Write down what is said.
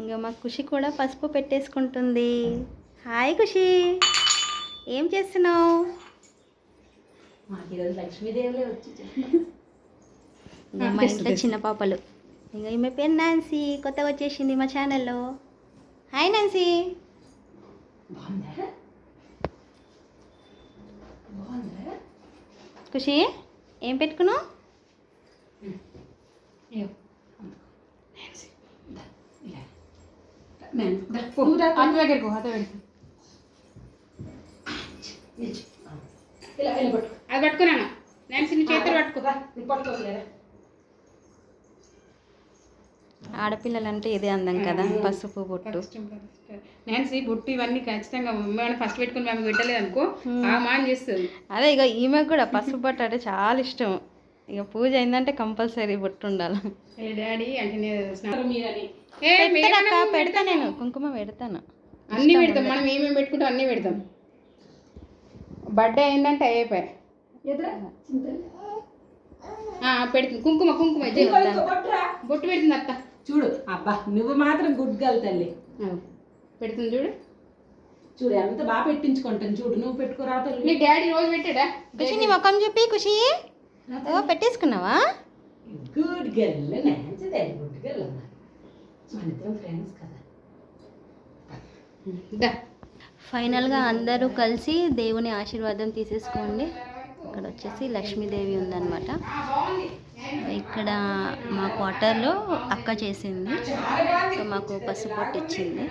ఇంకా మా ఖుషి కూడా పసుపు పెట్టేసుకుంటుంది. హాయ్ ఖుషి. ఏం చేస్తున్నావు? మా ఇంట్లో చిన్న పాపలు. ఇంకా ఈమె పేరు నాన్సీ. కొత్తగా వచ్చేసింది మా ఛానల్లో. Hi Nancy. ఖుషి ఏం పెట్టుకున్నావు? దగ్గరకు దగ్గరకు ఇలా పట్టుకో అది పట్టుకున్నాను నాన్సీ నీ చేతులు పట్టుకోలేరా ఆడపిల్లలంటే ఇదే అందం కదా పసుపు బొట్టు. నాన్సీ బొట్టు ఇవన్నీ ఖచ్చితంగా మేము ఫస్ట్ పెట్టుకుని మేము పెట్టలేదు అనుకో ఆ మాన్ చేస్తుంది? అదే ఇక ఈమెకు కూడా పసుపు బొట్టు అంటే చాలా ఇష్టం. ఇక పూజ అయిందంటే కంపల్సరీ బొట్టు ఉండాలి ఏ డాడీ అంటే నేను స్నానం మీరని. ఏ పెడతానక్క, మేము పెడతా నేను కుంకుమ పెడతాను. అన్నీ పెడతాం. మనం ఏమేమి పెట్టుకుంటాం అన్నీ పెడతాం. బర్త్డే అయిందంటే చింతలు. పెడుతుంది కుంకుమ కుంకుమ బొట్టు పెడుతుంది అత్త. చూడు అబ్బా నువ్వు మాత్రం గుడ్ గర్ల్ తల్లి. పెడుతుంది చూడు. చూడు ఎంత బాగా పెట్టించుకుంటాను చూడు. నువ్వు పెట్టుకోరా తల్లి. నీ డాడీ రోజు పెట్టాడా? ఖుషి నీ ముఖం చెప్పి ఖుషి. ఓ పెట్టేసుకున్నావా? గుడ్ గర్ల్ గుడ్ గర్ల్ మన ఫ్రెండ్స్ కదా. ఫైనల్గా అందరూ కలిసి దేవుని ఆశీర్వాదం తీసేసుకోండి. ఇక్కడ వచ్చేసి లక్ష్మీదేవి ఉందన్నమాట. ఇక్కడ మా క్వార్టర్లో అక్క చేసింది. సో మాకు పసుపు ఇచ్చింది.